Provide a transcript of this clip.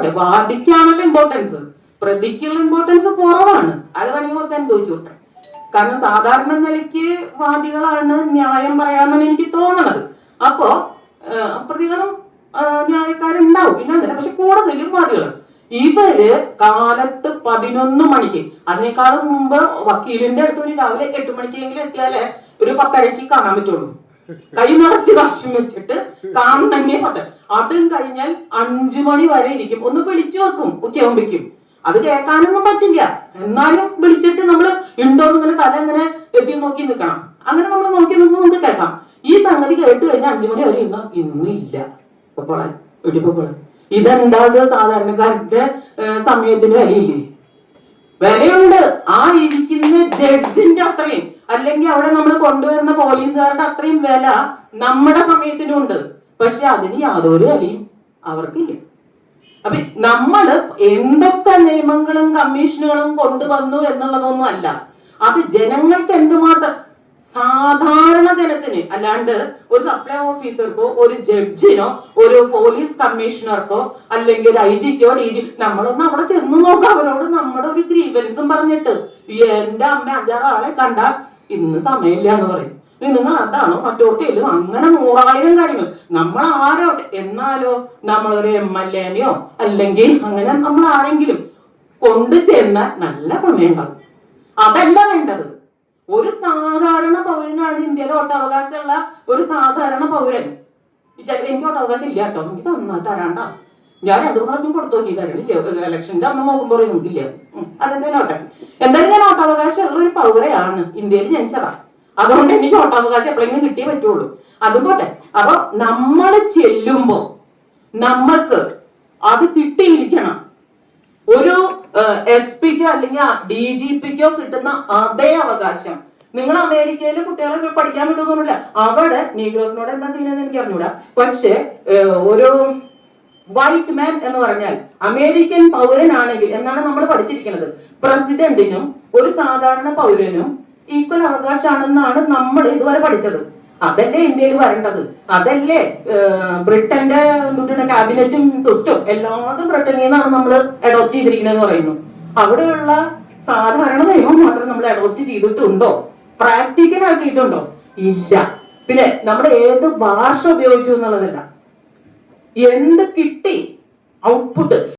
പോട്ടെ. വാദിക്കാണല്ലോ importance പ്രതിക്കുള്ള importance കുറവാണ്. അത് പറഞ്ഞു കൊടുക്കാൻ ചോദിച്ചു കാരണം സാധാരണ നിലയ്ക്ക് വാദികളാണ് ന്യായം പറയാമെന്ന് എനിക്ക് തോന്നണത്. അപ്പോ പ്രതികളും ന്യായക്കാരുണ്ടാവും. ഇല്ലാന്നല്ല പക്ഷെ കൂടുതലും വാദികൾ ഇവർ കാലത്ത് പതിനൊന്ന് മണിക്ക് അതിനേക്കാളും മുമ്പ് വക്കീലിന്റെ അടുത്ത് ഒരു രാവിലെ എട്ട് മണിക്കെങ്കിലും എത്തിയാലേ ഒരു പത്തരയ്ക്ക് കാണാൻ പറ്റുള്ളൂ. കൈ നിറച്ച് കാശും വെച്ചിട്ട് കാണണമെങ്കിൽ പത്ത് അതും കഴിഞ്ഞാൽ അഞ്ചു മണി വരെ ഇരിക്കും. ഒന്ന് വിളിച്ചു വെക്കും. ഉച്ചയാകുമ്പോഴേക്കും അത് കേൾക്കാനൊന്നും പറ്റില്ല. എന്നാലും വിളിച്ചിട്ട് നമ്മൾ ഉണ്ടോന്ന് ഇങ്ങനെ തല ഇങ്ങനെ എത്തി നോക്കി നിൽക്കണം. അങ്ങനെ നമ്മൾ നോക്കി നിൽക്കുമ്പോൾ നമുക്ക് കേൾക്കാം. ഈ സംഗതി കേട്ട് കഴിഞ്ഞാൽ അഞ്ചു മണി വരെ ഇന്ന വീട്ടിൽ പൊക്കോളാൻ. ഇതെന്താ ഇത് സാധാരണക്കാരുടെ സമയത്തിന് വിലയില്ലേ? വിലയുണ്ട്. ആ ഇരിക്കുന്ന ജഡ്ജിന്റെ അത്രയും. അല്ലെങ്കിൽ അവിടെ നമ്മൾ കൊണ്ടുവരുന്ന പോലീസുകാരുടെ അത്രയും വില നമ്മുടെ സമയത്തിനും ഉണ്ട്. പക്ഷെ അതിന് യാതൊരു വിലയും അവർക്കില്ല. അപ്പൊ നമ്മൾ എന്തൊക്കെ നിയമങ്ങളും കമ്മീഷനുകളും കൊണ്ടുവന്നു എന്നുള്ളതൊന്നും അല്ല. അത് ജനങ്ങൾക്ക് എന്തുമാത്രം സാധാരണ ജനത്തിന് അല്ലാണ്ട് ഒരു സപ്ലൈ ഓഫീസർക്കോ ഒരു ജഡ്ജിനോ ഒരു പോലീസ് കമ്മീഷണർക്കോ അല്ലെങ്കിൽ ഐ ജിക്കോ ഡി ജി നമ്മളൊന്ന് അവിടെ ചെന്ന് നോക്കാം. അവരോട് നമ്മുടെ ഒരു ഗ്രീവൻസും പറഞ്ഞിട്ട് എന്റെ അമ്മ അഞ്ചാറ് ആളെ കണ്ട ഇന്ന് സമയമില്ല എന്ന് പറയും നിങ്ങൾ അതാണോ? മറ്റോർക്കെങ്കിലും അങ്ങനെ നൂറായിരം കാര്യങ്ങൾ. നമ്മൾ ആരോട്ടെ എന്നാലോ നമ്മളൊരു എം എൽ എനെയോ അല്ലെങ്കിൽ അങ്ങനെ നമ്മൾ ആരെങ്കിലും കൊണ്ടു ചെന്നാൽ നല്ല സമയം ഉണ്ടാവും അതല്ല വേണ്ടത്. ഒരു സാധാരണ പൗരനാണ് ഇന്ത്യയിലെ വോട്ടവകാശമുള്ള ഒരു സാധാരണ പൗരൻ. എനിക്ക് വോട്ടവകാശം ഇല്ല കേട്ടോ. എനിക്ക് തന്നാ തരാണ്ട. ഞാൻ രണ്ടു പ്രാവശ്യം കൊടുത്തു നോക്കി തരണില്ല ഇലക്ഷന്റെ അന്ന് നോക്കുമ്പോൾ ഇല്ല? അതെന്തായാലും നോട്ടെ എന്തായാലും ഞാൻ ഓട്ടാവകാശം ഉള്ള ഒരു പൗരയാണ്. ഇന്ത്യയിൽ ജനിച്ചതാ. അതുകൊണ്ട് എനിക്ക് ഓട്ടാവകാശം എപ്പോഴെങ്കിലും കിട്ടിയേ പറ്റുള്ളൂ. പോട്ടെ. അപ്പൊ നമ്മൾ ചെല്ലുമ്പോ നമ്മൾക്ക് അത് കിട്ടിയിരിക്കണം. ഒരു എസ് പിക്കോ അല്ലെങ്കിൽ ഡി ജി പിക്കോ കിട്ടുന്ന അതേ അവകാശം. നിങ്ങൾ അമേരിക്കയിൽ കുട്ടികളെ പഠിക്കാൻ വിടുന്നില്ല അവിടെ നീഗ്രോസിനോട് എന്താ ചെയ്യുന്നത് എനിക്ക് അറിഞ്ഞൂടാ പക്ഷെ ഒരു വൈറ്റ് മാൻ എന്ന് പറഞ്ഞാൽ അമേരിക്കൻ പൗരനാണെങ്കിൽ എന്നാണ് നമ്മൾ പഠിച്ചിരിക്കുന്നത്. പ്രസിഡന്റിനും ഒരു സാധാരണ പൗരനും ഈക്വൽ അവകാശമാണെന്നാണ് നമ്മൾ ഇതുവരെ പഠിച്ചത്. അതല്ലേ ഇന്ത്യയിൽ വരേണ്ടത്? അതല്ലേ ബ്രിട്ടന്റെ ക്യാബിനറ്റും സിസ്റ്റവും എല്ലാതും ബ്രിട്ടനിൽ നിന്നാണ് നമ്മൾ അഡോപ്റ്റ് ചെയ്തിരിക്കുന്നത് പറയുന്നു. അവിടെയുള്ള സാധാരണ നിയമം മാത്രം നമ്മൾ അഡോപ്റ്റ് ചെയ്തിട്ടുണ്ടോ? പ്രാക്ടിക്കൽ ആക്കിയിട്ടുണ്ടോ? ഇല്ല. പിന്നെ നമ്മുടെ ഏത് ഭാഷ ഉപയോഗിച്ചു എന്നുള്ളതല്ല. എന്ത് കിട്ടി? ഔട്ട്പുട്ട്